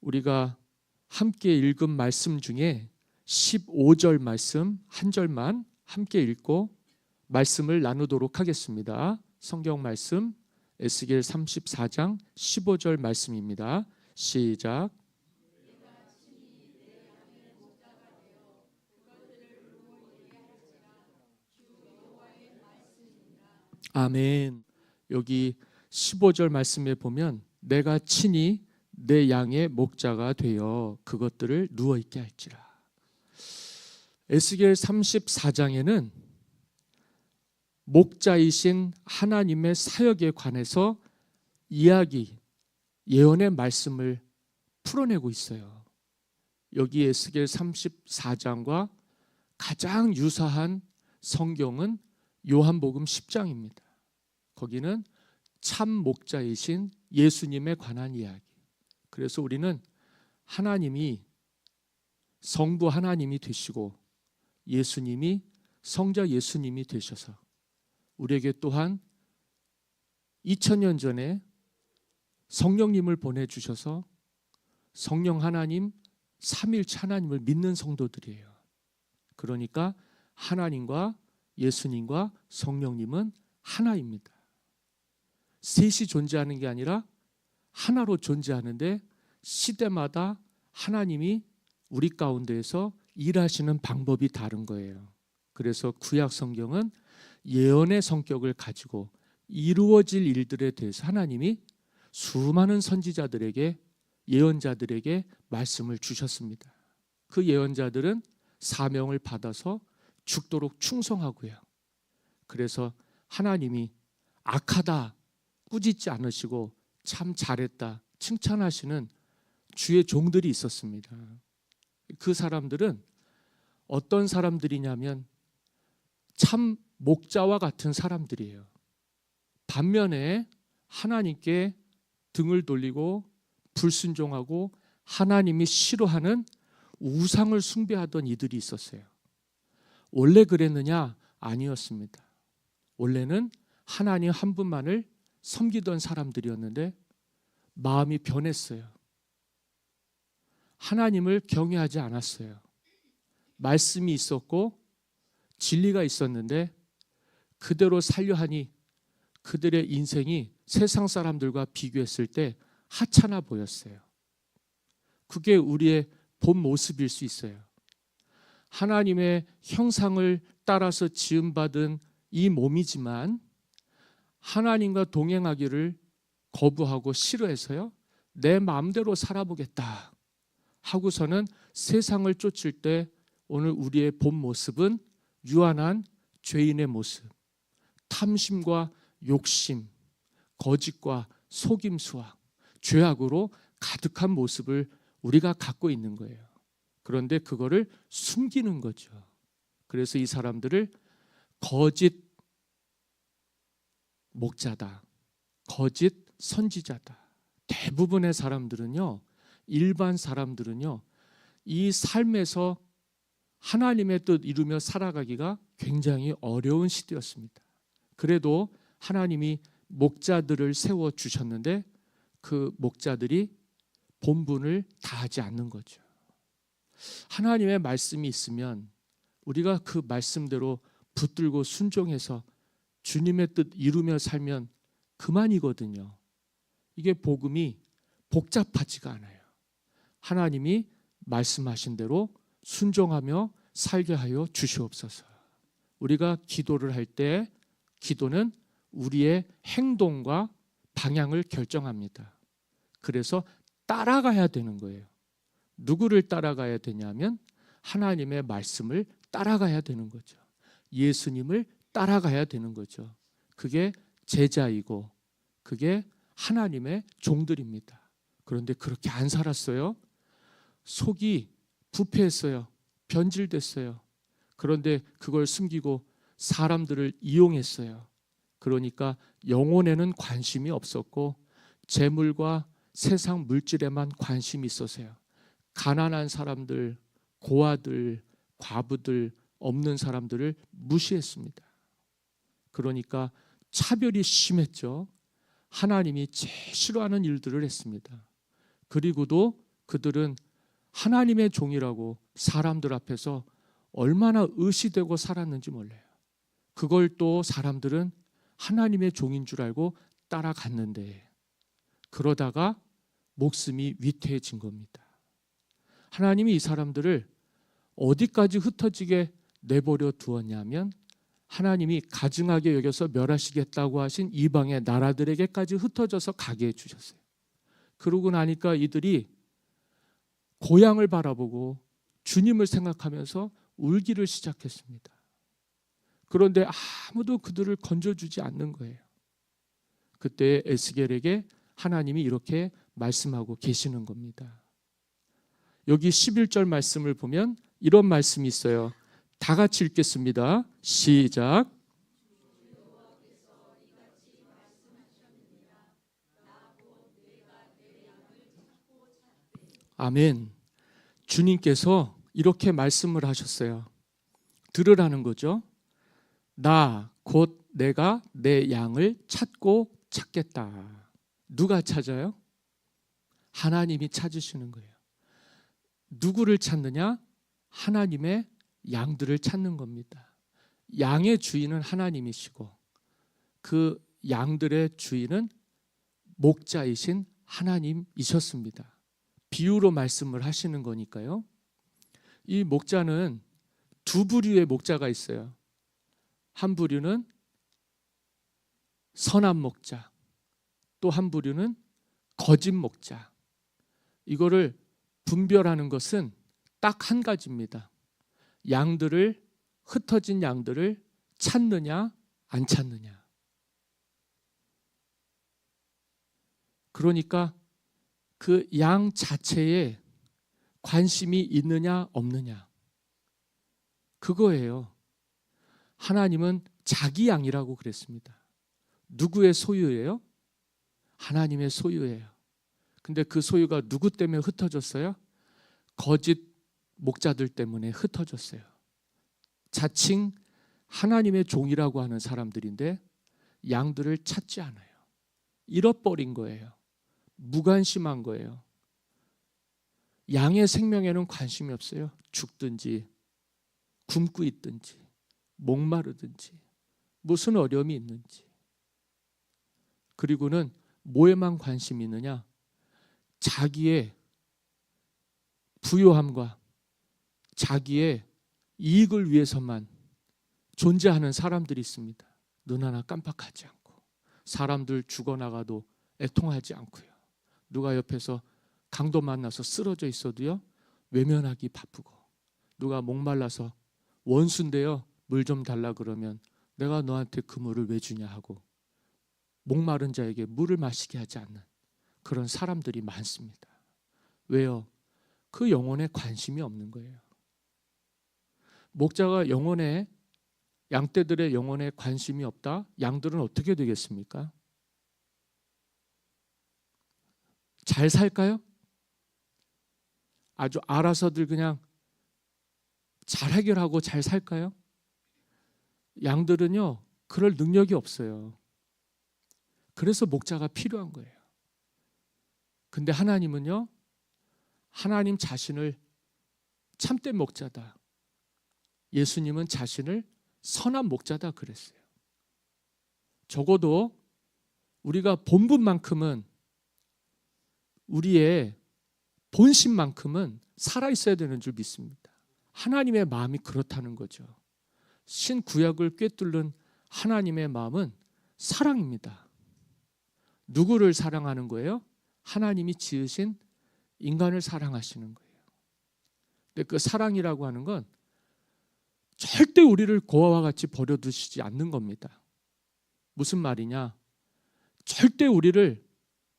우리가 함께 읽은 말씀 중에 15절 말씀 한 절만 함께 읽고 말씀을 나누도록 하겠습니다. 성경 말씀 에스겔 34장 15절 말씀입니다. 시작. 아멘. 여기 15절 말씀에 보면 내가 친히 내 양의 목자가 되어 그것들을 누워 있게 할지라. 에스겔 34장에는 목자이신 하나님의 사역에 관해서 이야기, 예언의 말씀을 풀어내고 있어요. 여기 에스겔 34장과 가장 유사한 성경은 요한복음 10장입니다. 거기는 참 목자이신 예수님에 관한 이야기. 그래서 우리는 하나님이 성부 하나님이 되시고 예수님이 성자 예수님이 되셔서 우리에게 또한 2000년 전에 성령님을 보내 주셔서 성령 하나님 삼일체 하나님을 믿는 성도들이에요. 그러니까 하나님과 예수님과 성령님은 하나입니다. 셋이 존재하는 게 아니라 하나로 존재하는데 시대마다 하나님이 우리 가운데에서 일하시는 방법이 다른 거예요. 그래서 구약 성경은 예언의 성격을 가지고 이루어질 일들에 대해서 하나님이 수많은 선지자들에게 예언자들에게 말씀을 주셨습니다. 그 예언자들은 사명을 받아서 죽도록 충성하고요. 그래서 하나님이 악하다 꾸짖지 않으시고 참 잘했다 칭찬하시는 주의 종들이 있었습니다. 그 사람들은 어떤 사람들이냐면 참 목자와 같은 사람들이에요. 반면에 하나님께 등을 돌리고 불순종하고 하나님이 싫어하는 우상을 숭배하던 이들이 있었어요. 원래 그랬느냐? 아니었습니다. 원래는 하나님 한 분만을 섬기던 사람들이었는데 마음이 변했어요. 하나님을 경외하지 않았어요. 말씀이 있었고 진리가 있었는데 그대로 살려 하니 그들의 인생이 세상 사람들과 비교했을 때 하찮아 보였어요. 그게 우리의 본 모습일 수 있어요. 하나님의 형상을 따라서 지음받은 이 몸이지만 하나님과 동행하기를 거부하고 싫어해서요. 내 마음대로 살아보겠다 하고서는 세상을 쫓을 때 오늘 우리의 본 모습은 유한한 죄인의 모습, 탐심과 욕심, 거짓과 속임수와 죄악으로 가득한 모습을 우리가 갖고 있는 거예요. 그런데 그거를 숨기는 거죠. 그래서 이 사람들을 거짓 목자다. 거짓 선지자다. 대부분의 사람들은요. 일반 사람들은요. 이 삶에서 하나님의 뜻 이루며 살아가기가 굉장히 어려운 시대였습니다. 그래도 하나님이 목자들을 세워 주셨는데 그 목자들이 본분을 다하지 않는 거죠. 하나님의 말씀이 있으면 우리가 그 말씀대로 붙들고 순종해서 주님의 뜻 이루며 살면 그만이거든요. 이게 복음이 복잡하지가 않아요. 하나님이 말씀하신 대로 순종하며 살게 하여 주시옵소서. 우리가 기도를 할 때 기도는 우리의 행동과 방향을 결정합니다. 그래서 따라가야 되는 거예요. 누구를 따라가야 되냐면 하나님의 말씀을 따라가야 되는 거죠. 예수님을 따라가야 되는 거죠. 그게 제자이고 그게 하나님의 종들입니다. 그런데 그렇게 안 살았어요. 속이 부패했어요. 변질됐어요. 그런데 그걸 숨기고 사람들을 이용했어요. 그러니까 영혼에는 관심이 없었고 재물과 세상 물질에만 관심이 있었어요. 가난한 사람들, 고아들, 과부들, 없는 사람들을 무시했습니다. 그러니까 차별이 심했죠. 하나님이 제일 싫어하는 일들을 했습니다. 그리고도 그들은 하나님의 종이라고 사람들 앞에서 얼마나 의시되고 살았는지 몰라요. 그걸 또 사람들은 하나님의 종인 줄 알고 따라갔는데 그러다가 목숨이 위태해진 겁니다. 하나님이 이 사람들을 어디까지 흩어지게 내버려 두었냐면 하나님이 가증하게 여겨서 멸하시겠다고 하신 이방의 나라들에게까지 흩어져서 가게 해 주셨어요. 그러고 나니까 이들이 고향을 바라보고 주님을 생각하면서 울기를 시작했습니다. 그런데 아무도 그들을 건져주지 않는 거예요. 그때 에스겔에게 하나님이 이렇게 말씀하고 계시는 겁니다. 여기 11절 말씀을 보면 이런 말씀이 있어요. 다 같이 읽겠습니다. 시작. 아멘. 주님께서 이렇게 말씀을 하셨어요. 들으라는 거죠. 나 곧 내가 내 양을 찾고 찾겠다. 누가 찾아요? 하나님이 찾으시는 거예요. 누구를 찾느냐? 하나님의 양들을 찾는 겁니다. 양의 주인은 하나님이시고 그 양들의 주인은 목자이신 하나님이셨습니다. 비유로 말씀을 하시는 거니까요. 이 목자는 두 부류의 목자가 있어요. 한 부류는 선한 목자, 또 한 부류는 거짓 목자. 이거를 분별하는 것은 딱 한 가지입니다. 양들을 흩어진 양들을 찾느냐 안 찾느냐. 그러니까 그 양 자체에 관심이 있느냐 없느냐. 그거예요. 하나님은 자기 양이라고 그랬습니다. 누구의 소유예요? 하나님의 소유예요. 근데 그 소유가 누구 때문에 흩어졌어요? 거짓 목자들 때문에 흩어졌어요. 자칭 하나님의 종이라고 하는 사람들인데 양들을 찾지 않아요. 잃어버린 거예요. 무관심한 거예요. 양의 생명에는 관심이 없어요. 죽든지 굶고 있든지 목마르든지 무슨 어려움이 있는지 그리고는 뭐에만 관심이 있느냐 자기의 부요함과 자기의 이익을 위해서만 존재하는 사람들이 있습니다. 눈 하나 깜빡하지 않고 사람들 죽어나가도 애통하지 않고요. 누가 옆에서 강도 만나서 쓰러져 있어도요 외면하기 바쁘고 누가 목말라서 원수인데요 물 좀 달라 그러면 내가 너한테 그 물을 왜 주냐 하고 목마른 자에게 물을 마시게 하지 않는 그런 사람들이 많습니다. 왜요? 그 영혼에 관심이 없는 거예요. 목자가 영혼에 양떼들의 영혼에 관심이 없다. 양들은 어떻게 되겠습니까? 잘 살까요? 아주 알아서들 그냥 잘 해결하고 잘 살까요? 양들은요, 그럴 능력이 없어요. 그래서 목자가 필요한 거예요. 근데 하나님은요, 하나님 자신을 참된 목자다. 예수님은 자신을 선한 목자다 그랬어요. 적어도 우리가 본분만큼은 우리의 본심만큼은 살아 있어야 되는 줄 믿습니다. 하나님의 마음이 그렇다는 거죠. 신구약을 꿰뚫는 하나님의 마음은 사랑입니다. 누구를 사랑하는 거예요? 하나님이 지으신 인간을 사랑하시는 거예요. 근데 그 사랑이라고 하는 건 절대 우리를 고아와 같이 버려두시지 않는 겁니다. 무슨 말이냐? 절대 우리를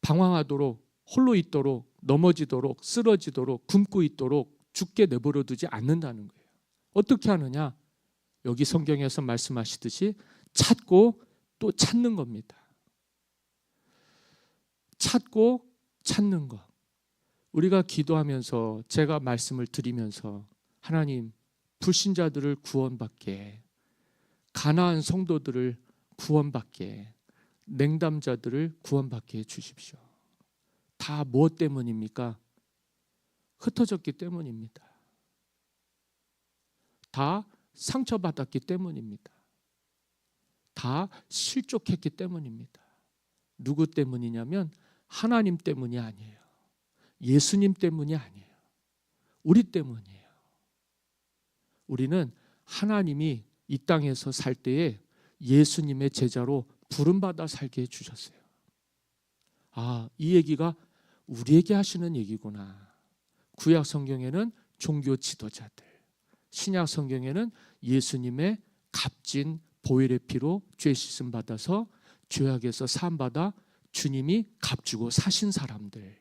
방황하도록 홀로 있도록 넘어지도록 쓰러지도록 굶고 있도록 죽게 내버려 두지 않는다는 거예요. 어떻게 하느냐? 여기 성경에서 말씀하시듯이 찾고 또 찾는 겁니다. 찾고 찾는 것. 우리가 기도하면서 제가 말씀을 드리면서 하나님 불신자들을 구원받게 가나안 성도들을 구원받게 냉담자들을 구원받게 해 주십시오. 다 무엇 때문입니까? 흩어졌기 때문입니다. 다 상처받았기 때문입니다. 다 실족했기 때문입니다. 누구 때문이냐면 하나님 때문이 아니에요. 예수님 때문이 아니에요. 우리 때문이에요. 우리는 하나님이 이 땅에서 살 때에 예수님의 제자로 부름받아 살게 해주셨어요. 아, 이 얘기가 우리에게 하시는 얘기구나. 구약 성경에는 종교 지도자들, 신약 성경에는 예수님의 값진 보혈의 피로 죄 씻음 받아서 죄악에서 사함 받아 주님이 값주고 사신 사람들.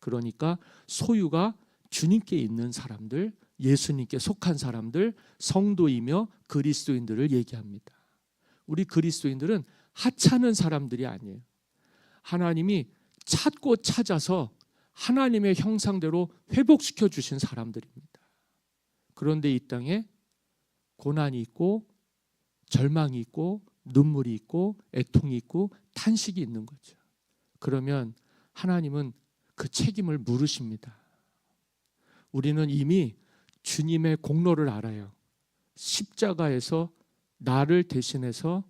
그러니까 소유가 주님께 있는 사람들, 예수님께 속한 사람들, 성도이며 그리스도인들을 얘기합니다. 우리 그리스도인들은 하찮은 사람들이 아니에요. 하나님이 찾고 찾아서 하나님의 형상대로 회복시켜 주신 사람들입니다. 그런데 이 땅에 고난이 있고 절망이 있고 눈물이 있고 애통이 있고 탄식이 있는 거죠. 그러면 하나님은 그 책임을 물으십니다. 우리는 이미 주님의 공로를 알아요. 십자가에서 나를 대신해서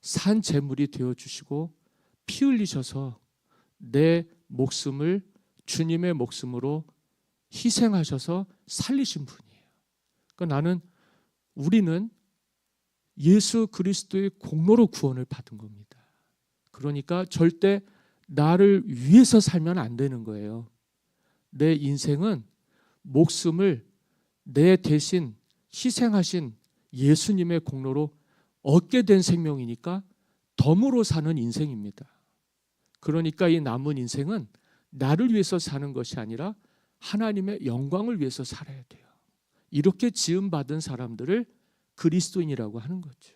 산 제물이 되어 주시고 피 흘리셔서 내 목숨을 주님의 목숨으로 희생하셔서 살리신 분이에요. 그러니까 나는 우리는 예수 그리스도의 공로로 구원을 받은 겁니다. 그러니까 절대 나를 위해서 살면 안 되는 거예요. 내 인생은 목숨을 내 대신 희생하신 예수님의 공로로 얻게 된 생명이니까 덤으로 사는 인생입니다. 그러니까 이 남은 인생은 나를 위해서 사는 것이 아니라 하나님의 영광을 위해서 살아야 돼요. 이렇게 지음 받은 사람들을 그리스도인이라고 하는 거죠.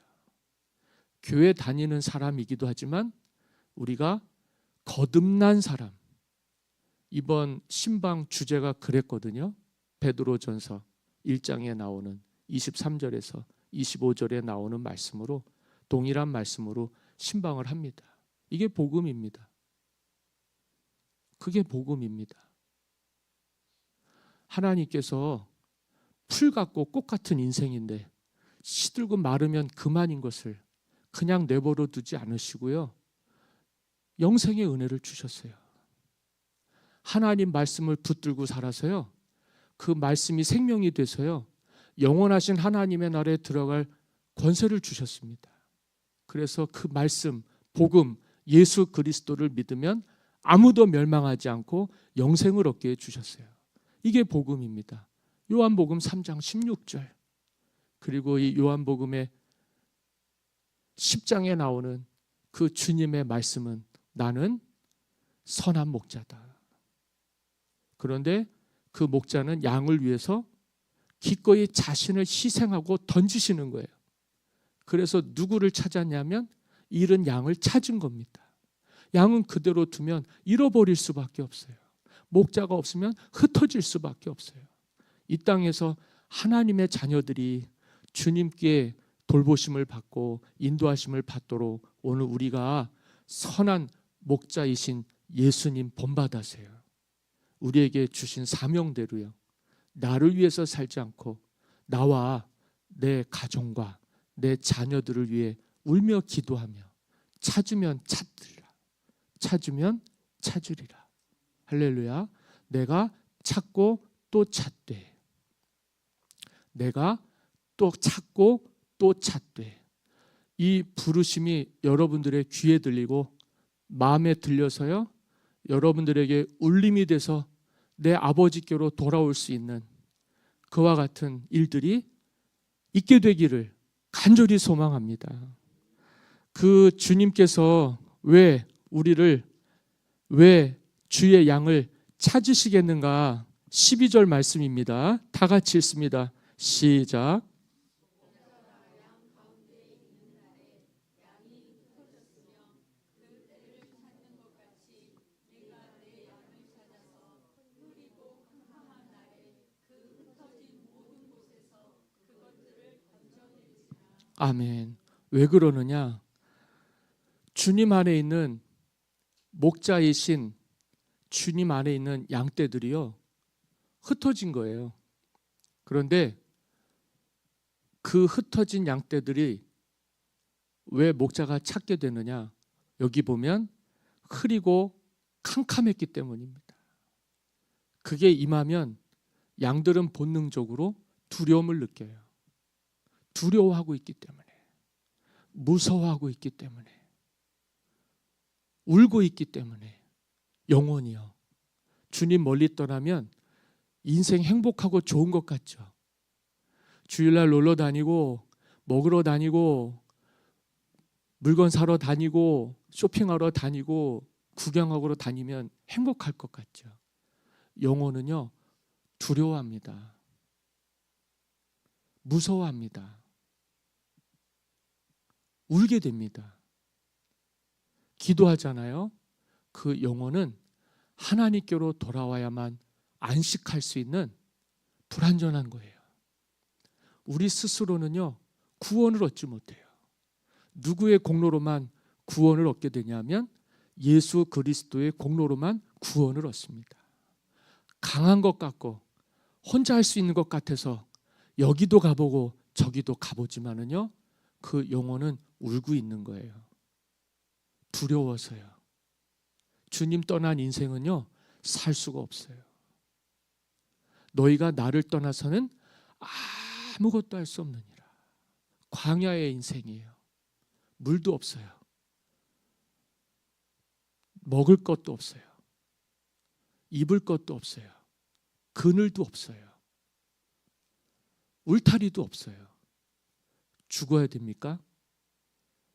교회 다니는 사람이기도 하지만 우리가 거듭난 사람. 이번 신방 주제가 그랬거든요. 베드로전서 1장에 나오는 23절에서 25절에 나오는 말씀으로 동일한 말씀으로 신방을 합니다. 이게 복음입니다. 그게 복음입니다. 하나님께서 풀 같고 꽃 같은 인생인데 시들고 마르면 그만인 것을 그냥 내버려 두지 않으시고요. 영생의 은혜를 주셨어요. 하나님 말씀을 붙들고 살아서요. 그 말씀이 생명이 돼서요. 영원하신 하나님의 나라에 들어갈 권세를 주셨습니다. 그래서 그 말씀, 복음, 예수 그리스도를 믿으면 아무도 멸망하지 않고 영생을 얻게 해 주셨어요. 이게 복음입니다. 요한복음 3장 16절. 그리고 이 요한복음의 10장에 나오는 그 주님의 말씀은 나는 선한 목자다. 그런데 그 목자는 양을 위해서 기꺼이 자신을 희생하고 던지시는 거예요. 그래서 누구를 찾았냐면 잃은 양을 찾은 겁니다. 양은 그대로 두면 잃어버릴 수밖에 없어요. 목자가 없으면 흩어질 수밖에 없어요. 이 땅에서 하나님의 자녀들이 주님께 돌보심을 받고 인도하심을 받도록 오늘 우리가 선한 목자이신 예수님 본받아세요. 우리에게 주신 사명대로요. 나를 위해서 살지 않고 나와 내 가정과 내 자녀들을 위해 울며 기도하며 찾으면 찾으리라. 찾으면 찾으리라. 할렐루야. 내가 찾고 또 찾되. 내가 또 찾고 또 찾되. 이 부르심이 여러분들의 귀에 들리고 마음에 들려서요. 여러분들에게 울림이 돼서 내 아버지께로 돌아올 수 있는 그와 같은 일들이 있게 되기를 간절히 소망합니다. 그 주님께서 왜 우리를 왜 주의 양을 찾으시겠는가? 12절 말씀입니다. 다 같이 읽습니다. 시작. 아멘. 왜 그러느냐? 주님 안에 있는 목자이신 주님 안에 있는 양떼들이요. 흩어진 거예요. 그런데 그 흩어진 양떼들이 왜 목자가 찾게 되느냐? 여기 보면 흐리고 캄캄했기 때문입니다. 그게 임하면 양들은 본능적으로 두려움을 느껴요. 두려워하고 있기 때문에. 무서워하고 있기 때문에. 울고 있기 때문에. 영원히요. 주님 멀리 떠나면 인생 행복하고 좋은 것 같죠. 주일날 놀러 다니고 먹으러 다니고 물건 사러 다니고 쇼핑하러 다니고 구경하러 다니면 행복할 것 같죠. 영혼은요 두려워합니다. 무서워합니다. 울게 됩니다. 기도하잖아요. 그 영혼은 하나님께로 돌아와야만 안식할 수 있는 불완전한 거예요. 우리 스스로는요 구원을 얻지 못해요. 누구의 공로로만 구원을 얻게 되냐면 예수 그리스도의 공로로만 구원을 얻습니다. 강한 것 같고 혼자 할 수 있는 것 같아서 여기도 가보고 저기도 가보지만은요 그 영혼은 울고 있는 거예요. 두려워서요. 주님 떠난 인생은요 살 수가 없어요. 너희가 나를 떠나서는 아무것도 할 수 없느니라. 광야의 인생이에요. 물도 없어요. 먹을 것도 없어요. 입을 것도 없어요. 그늘도 없어요. 울타리도 없어요. 죽어야 됩니까?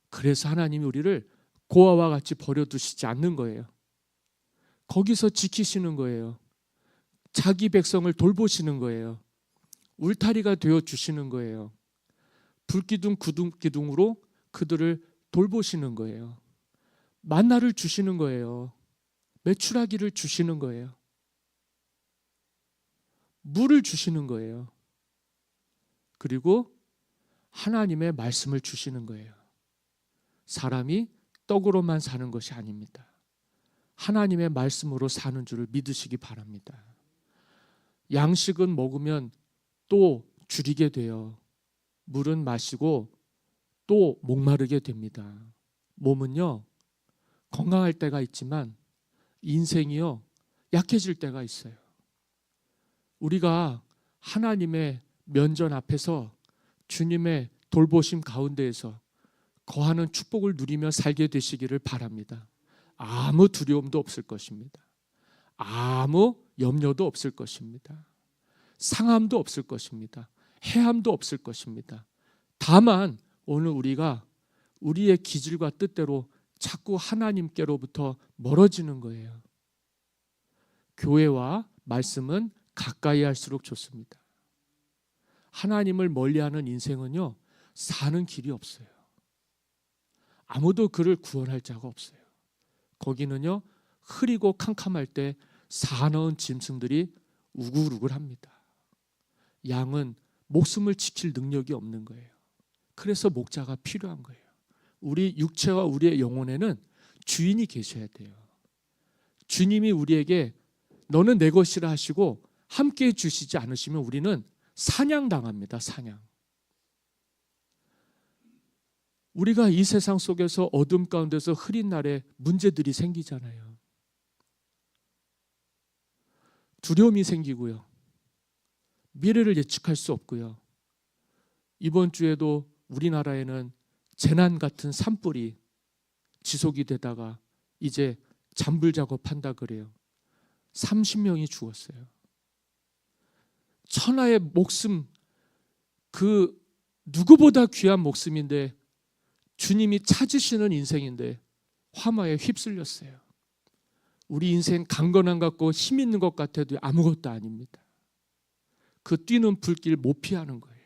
그래서 하나님이 우리를 고아와 같이 버려두시지 않는 거예요. 거기서 지키시는 거예요. 자기 백성을 돌보시는 거예요. 울타리가 되어 주시는 거예요. 불기둥 구둥 기둥으로 그들을 돌보시는 거예요. 만나를 주시는 거예요. 매출하기를 주시는 거예요. 물을 주시는 거예요. 그리고 하나님의 말씀을 주시는 거예요. 사람이 떡으로만 사는 것이 아닙니다. 하나님의 말씀으로 사는 줄을 믿으시기 바랍니다. 양식은 먹으면 또 줄이게 돼요. 물은 마시고 또 목마르게 됩니다. 몸은요, 건강할 때가 있지만 인생이요, 약해질 때가 있어요. 우리가 하나님의 면전 앞에서 주님의 돌보심 가운데에서 거하는 축복을 누리며 살게 되시기를 바랍니다. 아무 두려움도 없을 것입니다. 아무 염려도 없을 것입니다. 상함도 없을 것입니다. 해함도 없을 것입니다. 다만 오늘 우리가 우리의 기질과 뜻대로 자꾸 하나님께로부터 멀어지는 거예요. 교회와 말씀은 가까이 할수록 좋습니다. 하나님을 멀리하는 인생은요 사는 길이 없어요. 아무도 그를 구원할 자가 없어요. 거기는요 흐리고 캄캄할 때 사나운 짐승들이 우글우글합니다. 양은 목숨을 지킬 능력이 없는 거예요. 그래서 목자가 필요한 거예요. 우리 육체와 우리의 영혼에는 주인이 계셔야 돼요. 주님이 우리에게 너는 내 것이라 하시고 함께 주시지 않으시면 우리는 사냥당합니다. 사냥. 우리가 이 세상 속에서 어둠 가운데서 흐린 날에 문제들이 생기잖아요. 두려움이 생기고요. 미래를 예측할 수 없고요. 이번 주에도 우리나라에는 재난 같은 산불이 지속이 되다가 이제 잠불 작업한다 그래요. 30명이 죽었어요. 천하의 목숨 그 누구보다 귀한 목숨인데 주님이 찾으시는 인생인데 화마에 휩쓸렸어요. 우리 인생 강건한 것 같고 힘 있는 것 같아도 아무것도 아닙니다. 그 뛰는 불길 못 피하는 거예요.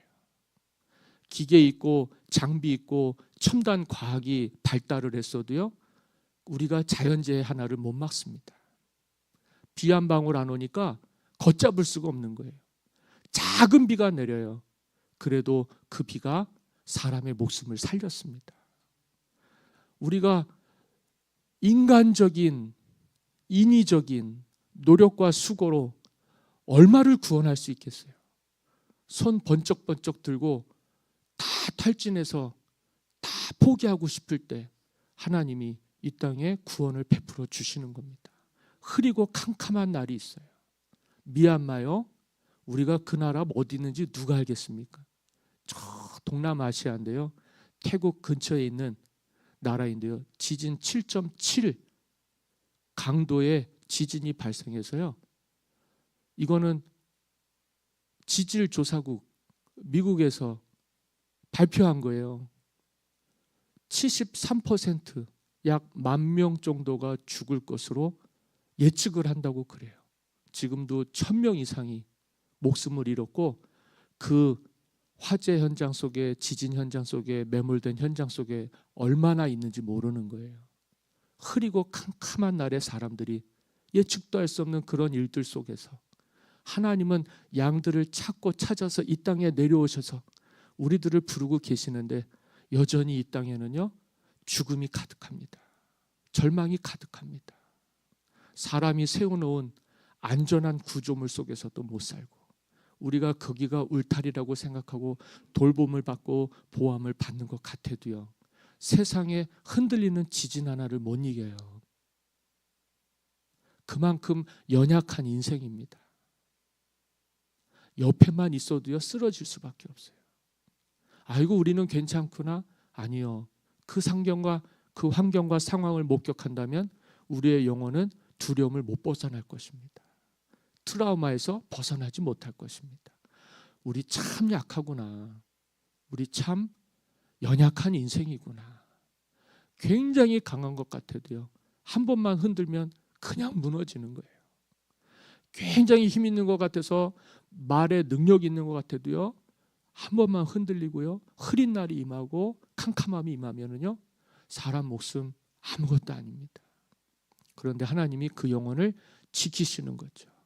기계 있고 장비 있고 첨단 과학이 발달을 했어도요. 우리가 자연재해 하나를 못 막습니다. 비 한 방울 안 오니까 걷잡을 수가 없는 거예요. 작은 비가 내려요. 그래도 그 비가 사람의 목숨을 살렸습니다. 우리가 인간적인 인위적인 노력과 수고로 얼마를 구원할 수 있겠어요? 손 번쩍번쩍 들고 다 탈진해서 다 포기하고 싶을 때 하나님이 이 땅에 구원을 베풀어 주시는 겁니다. 흐리고 캄캄한 날이 있어요. 미얀마요. 우리가 그 나라 어디 있는지 누가 알겠습니까? 저 동남아시아인데요. 태국 근처에 있는 나라인데요. 지진 7.7 강도의 지진이 발생해서요. 이거는 지질 조사국 미국에서 발표한 거예요. 73%약 만 명 정도가 죽을 것으로 예측을 한다고 그래요. 지금도 천 명 이상이 목숨을 잃었고 그 화재 현장 속에 지진 현장 속에 매몰된 현장 속에 얼마나 있는지 모르는 거예요. 흐리고 캄캄한 날에 사람들이 예측도 할 수 없는 그런 일들 속에서 하나님은 양들을 찾고 찾아서 이 땅에 내려오셔서 우리들을 부르고 계시는데 여전히 이 땅에는요 죽음이 가득합니다. 절망이 가득합니다. 사람이 세워놓은 안전한 구조물 속에서도 못 살고 우리가 거기가 울타리라고 생각하고 돌봄을 받고 보함을 받는 것 같아도요 세상에 흔들리는 지진 하나를 못 이겨요. 그만큼 연약한 인생입니다. 옆에만 있어도요 쓰러질 수밖에 없어요. 아이고 우리는 괜찮구나 아니요 그 상경과 그 환경과 상황을 목격한다면 우리의 영혼은 두려움을 못 벗어날 것입니다. 트라우마에서 벗어나지 못할 것입니다. 우리 참 약하구나. 우리 참 연약한 인생이구나. 굉장히 강한 것 같아도요. 한 번만 흔들면 그냥 무너지는 거예요. 굉장히 힘 있는 것 같아서 말에 능력 있는 것 같아도요. 한 번만 흔들리고요. 흐린 날이 임하고 캄캄함이 임하면은요. 사람 목숨 아무것도 아닙니다. 그런데 하나님이 그 영혼을 지키시는 거죠.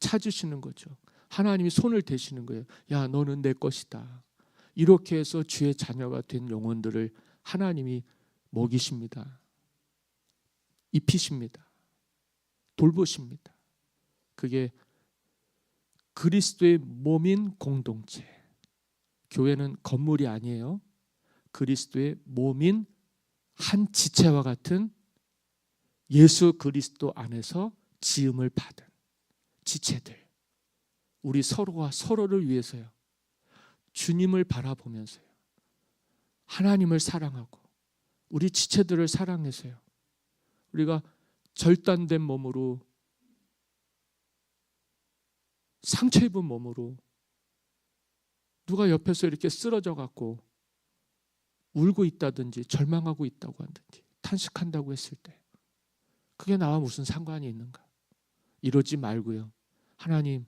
찾으시는 거죠. 하나님이 손을 대시는 거예요. 야, 너는 내 것이다. 이렇게 해서 주의 자녀가 된 영혼들을 하나님이 먹이십니다. 입히십니다. 돌보십니다. 그게 그리스도의 몸인 공동체. 교회는 건물이 아니에요. 그리스도의 몸인 한 지체와 같은 예수 그리스도 안에서 지음을 받은 지체들. 우리 서로가 서로를 위해서요. 주님을 바라보면서요. 하나님을 사랑하고 우리 지체들을 사랑해서요. 우리가 절단된 몸으로 상처 입은 몸으로 누가 옆에서 이렇게 쓰러져 갖고 울고 있다든지 절망하고 있다고 한든지 탄식한다고 했을 때 그게 나와 무슨 상관이 있는가? 이러지 말고요. 하나님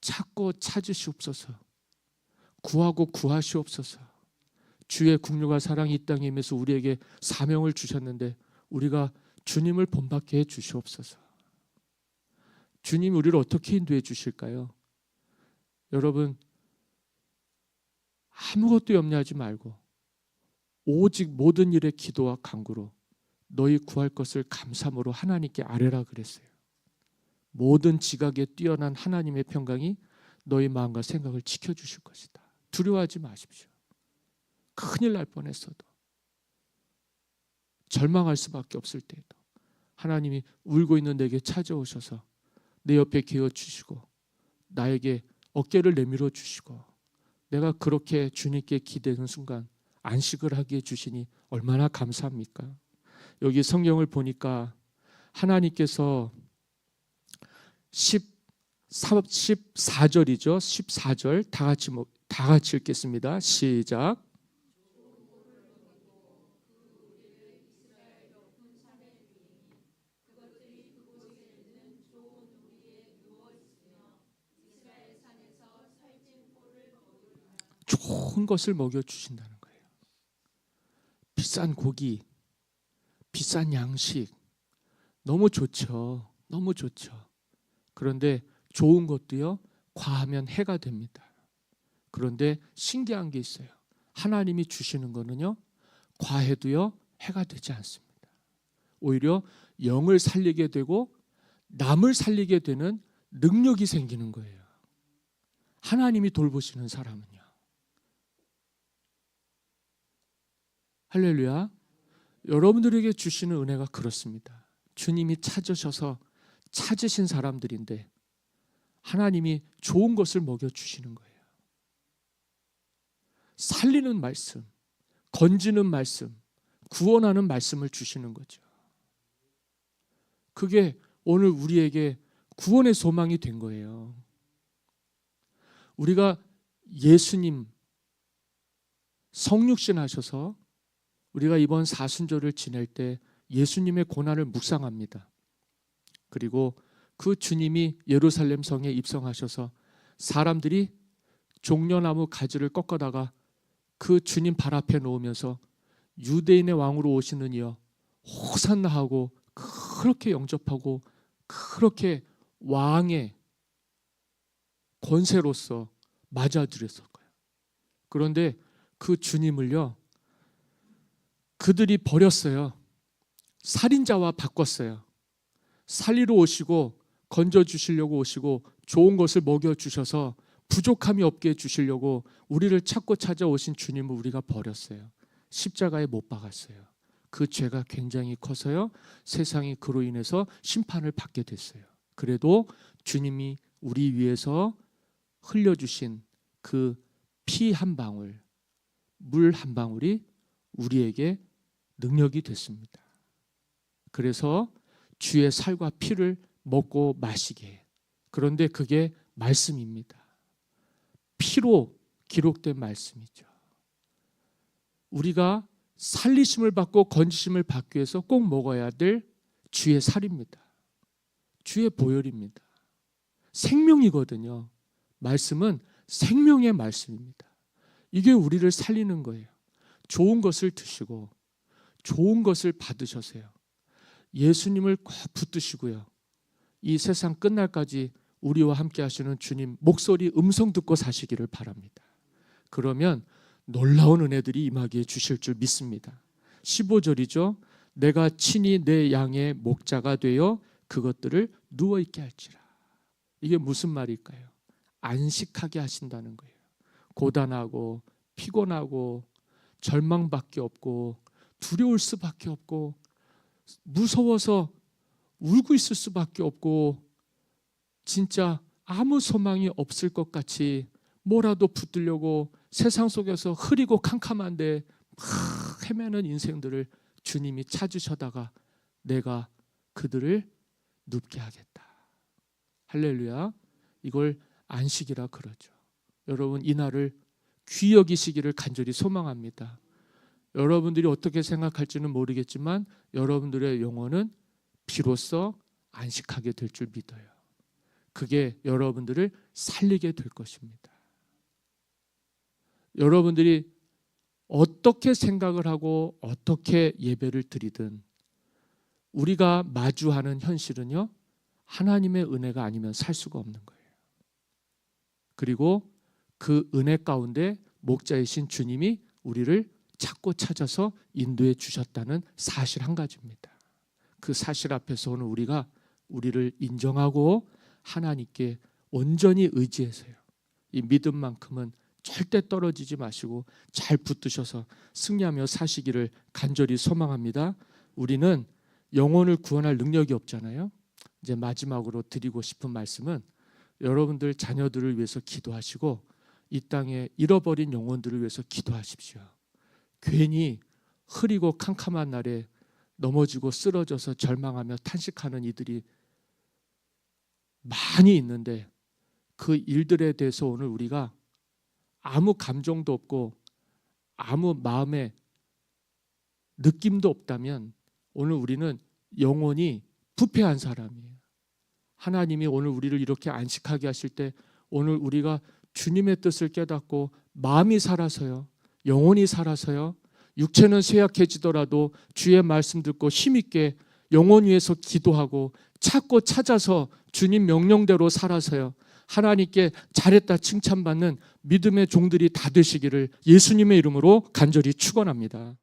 찾고 찾으시옵소서. 구하고 구하시옵소서. 주의 국류와 사랑이 이 땅에 임해서 우리에게 사명을 주셨는데 우리가 주님을 본받게 해 주시옵소서. 주님 우리를 어떻게 인도해 주실까요? 여러분 아무것도 염려하지 말고 오직 모든 일에 기도와 간구로 너희 구할 것을 감사함으로 하나님께 아뢰라 그랬어요. 모든 지각에 뛰어난 하나님의 평강이 너희 마음과 생각을 지켜 주실 것이다. 두려워하지 마십시오. 큰일 날 뻔했어도 절망할 수밖에 없을 때에도 하나님이 울고 있는 내게 찾아오셔서 내 옆에 기어 주시고 나에게 어깨를 내밀어 주시고 내가 그렇게 주님께 기대는 순간 안식을 하게 해 주시니 얼마나 감사합니까? 여기 성경을 보니까 하나님께서 14, 14절이죠. 14절 다 같이 뭐, 다 같이 읽겠습니다. 시작. 좋은 것을 먹여 주신다는 거예요. 비싼 고기, 비싼 양식 너무 좋죠. 너무 좋죠. 그런데 좋은 것도요. 과하면 해가 됩니다. 그런데 신기한 게 있어요. 하나님이 주시는 거는요. 과해도요. 해가 되지 않습니다. 오히려 영을 살리게 되고 남을 살리게 되는 능력이 생기는 거예요. 하나님이 돌보시는 사람은요. 할렐루야. 여러분들에게 주시는 은혜가 그렇습니다. 주님이 찾으셔서 찾으신 사람들인데 하나님이 좋은 것을 먹여 주시는 거예요. 살리는 말씀, 건지는 말씀, 구원하는 말씀을 주시는 거죠. 그게 오늘 우리에게 구원의 소망이 된 거예요. 우리가 예수님 성육신 하셔서 우리가 이번 사순절을 지낼 때 예수님의 고난을 묵상합니다. 그리고 그 주님이 예루살렘 성에 입성하셔서 사람들이 종려나무 가지를 꺾어다가 그 주님 발 앞에 놓으면서 유대인의 왕으로 오시는 이여 호산나 하고 그렇게 영접하고 그렇게 왕의 권세로서 맞아들였을 거예요. 그런데 그 주님을요, 그들이 버렸어요. 살인자와 바꿨어요. 살리러 오시고 건져 주시려고 오시고 좋은 것을 먹여 주셔서 부족함이 없게 해 주시려고 우리를 찾고 찾아오신 주님을 우리가 버렸어요. 십자가에 못 박았어요. 그 죄가 굉장히 커서요. 세상이 그로 인해서 심판을 받게 됐어요. 그래도 주님이 우리 위해서 흘려주신 그 피 한 방울, 물 한 방울이 우리에게 능력이 됐습니다. 그래서 주의 살과 피를 먹고 마시게. 그런데 그게 말씀입니다. 피로 기록된 말씀이죠. 우리가 살리심을 받고 건지심을 받기 위해서 꼭 먹어야 될 주의 살입니다. 주의 보혈입니다. 생명이거든요. 말씀은 생명의 말씀입니다. 이게 우리를 살리는 거예요. 좋은 것을 드시고 좋은 것을 받으셔서요. 예수님을 꼭 붙드시고요. 이 세상 끝날까지 우리와 함께 하시는 주님 목소리 음성 듣고 사시기를 바랍니다. 그러면 놀라운 은혜들이 임하게 주실 줄 믿습니다. 15절이죠. 내가 친히 내 양의 목자가 되어 그것들을 누워 있게 할지라. 이게 무슨 말일까요? 안식하게 하신다는 거예요. 고단하고 피곤하고 절망밖에 없고 두려울 수밖에 없고 무서워서 울고 있을 수밖에 없고 진짜 아무 소망이 없을 것 같이 뭐라도 붙들려고 세상 속에서 흐리고 캄캄한데 막 헤매는 인생들을 주님이 찾으셔다가 내가 그들을 눕게 하겠다. 할렐루야. 이걸 안식이라 그러죠. 여러분 이 날을 귀 여기시기를 간절히 소망합니다. 여러분들이 어떻게 생각할지는 모르겠지만 여러분들의 영혼은 비로소 안식하게 될 줄 믿어요. 그게 여러분들을 살리게 될 것입니다. 여러분들이 어떻게 생각을 하고 어떻게 예배를 드리든 우리가 마주하는 현실은요, 하나님의 은혜가 아니면 살 수가 없는 거예요. 그리고 그 은혜 가운데 목자이신 주님이 우리를 찾고 찾아서 인도해 주셨다는 사실 한 가지입니다. 그 사실 앞에서 오늘 우리가 우리를 인정하고 하나님께 온전히 의지해서요. 이 믿음만큼은 절대 떨어지지 마시고 잘 붙드셔서 승리하며 사시기를 간절히 소망합니다. 우리는 영혼을 구원할 능력이 없잖아요. 이제 마지막으로 드리고 싶은 말씀은 여러분들 자녀들을 위해서 기도하시고 이 땅에 잃어버린 영혼들을 위해서 기도하십시오. 괜히 흐리고 캄캄한 날에 넘어지고 쓰러져서 절망하며 탄식하는 이들이 많이 있는데 그 일들에 대해서 오늘 우리가 아무 감정도 없고 아무 마음의 느낌도 없다면 오늘 우리는 영원히 부패한 사람이에요. 하나님이 오늘 우리를 이렇게 안식하게 하실 때 오늘 우리가 주님의 뜻을 깨닫고 마음이 살아서요. 영혼이 살아서요. 육체는 쇠약해지더라도 주의 말씀 듣고 힘 있게 영혼 위해서 기도하고 찾고 찾아서 주님 명령대로 살아서요. 하나님께 잘했다 칭찬받는 믿음의 종들이 다 되시기를 예수님의 이름으로 간절히 축원합니다.